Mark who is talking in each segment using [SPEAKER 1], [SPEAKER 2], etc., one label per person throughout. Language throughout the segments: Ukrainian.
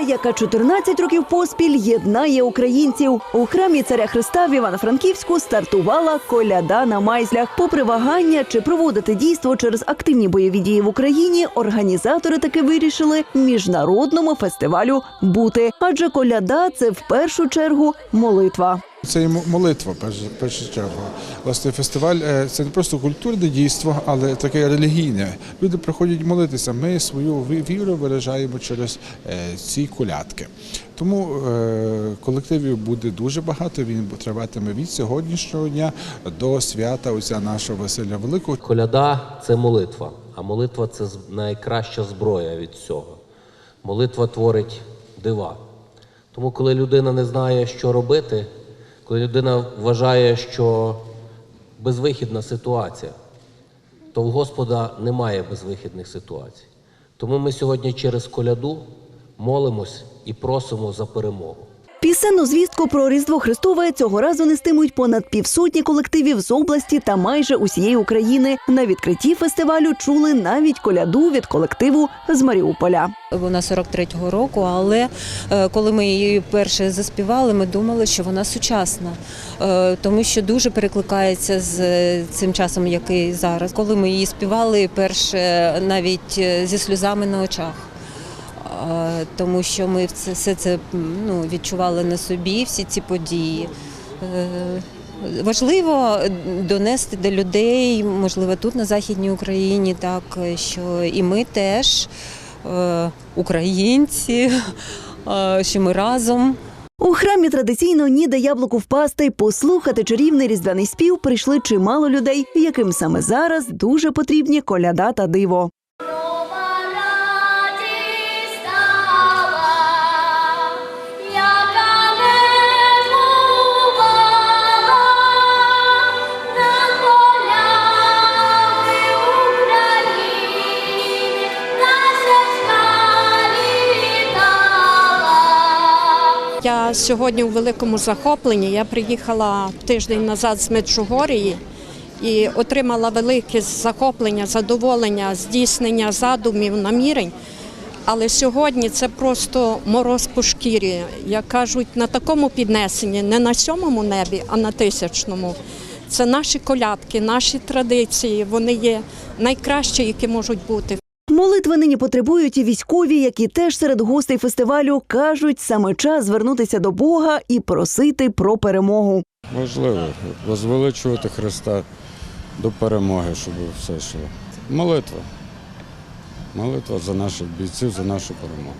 [SPEAKER 1] яка 14 років поспіль єднає українців. У храмі царя Христа в Івано-Франківську стартувала коляда на майзлях. Попри вагання чи проводити дійство через активні бойові дії в Україні, організатори таки вирішили міжнародному фестивалю бути. Адже коляда це в першу чергу молитва.
[SPEAKER 2] Це і молитва, перш- в першу чергу. Власне, фестиваль е, це не просто культурне дійство, але таке релігійне. Люди приходять молитися. Ми свою віру виражаємо через е, ці колядки. Тому е, колективів буде дуже багато. Він триватиме від сьогоднішнього дня до свята отця нашого Василя Великого.
[SPEAKER 3] Коляда це молитва, а молитва це найкраща зброя від всього. Молитва творить дива. Тому, коли людина не знає, що робити, коли людина вважає, що безвихідна ситуація, то в Господа немає безвихідних ситуацій. Тому ми сьогодні через коляду молимось і просимо за перемогу.
[SPEAKER 1] Пісенну звістку про Різдво Христове цього разу нестимуть понад півсотні колективів з області та майже усієї України. На відкритті фестивалю чули навіть коляду від колективу з Маріуполя.
[SPEAKER 4] Вона 43-го року, але е, коли ми її перше заспівали, ми думали, що вона сучасна, е, тому що дуже перекликається з е, цим часом, який зараз. Коли ми її співали, перше навіть зі сльозами на очах. Тому що ми все це ну, відчували на собі, всі ці події. Е, Важливо донести до людей, можливо, тут на Західній Україні, так що і ми теж е, українці, що ми разом.
[SPEAKER 1] У храмі традиційно ніде яблуку впасти, послухати чарівний різдвяний спів прийшли чимало людей, яким саме зараз дуже потрібні коляда та диво.
[SPEAKER 5] Я сьогодні у великому захопленні. Я приїхала тиждень назад з Меджугорії і отримала велике захоплення, задоволення, здійснення задумів, намірень. Але сьогодні це просто мороз по шкірі. Як кажуть, на такому піднесенні, не на сьомому небі, а на тисячному. Це наші колядки, наші традиції. Вони є найкращі, які можуть бути.
[SPEAKER 1] Молитви нині потребують і військові, які теж серед гостей фестивалю кажуть, саме час звернутися до Бога і просити про перемогу.
[SPEAKER 6] Важливо возвеличувати Христа до перемоги, щоб все йшло. Молитва. Молитва за наших бійців, за нашу перемогу.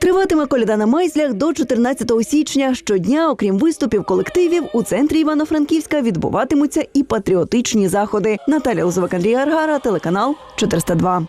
[SPEAKER 1] Триватиме коляда на майзлях до 14 січня. Щодня, окрім виступів колективів, у центрі Івано-Франківська відбуватимуться і патріотичні заходи. Наталя Лозовик, Андрій Аргара, телеканал 402.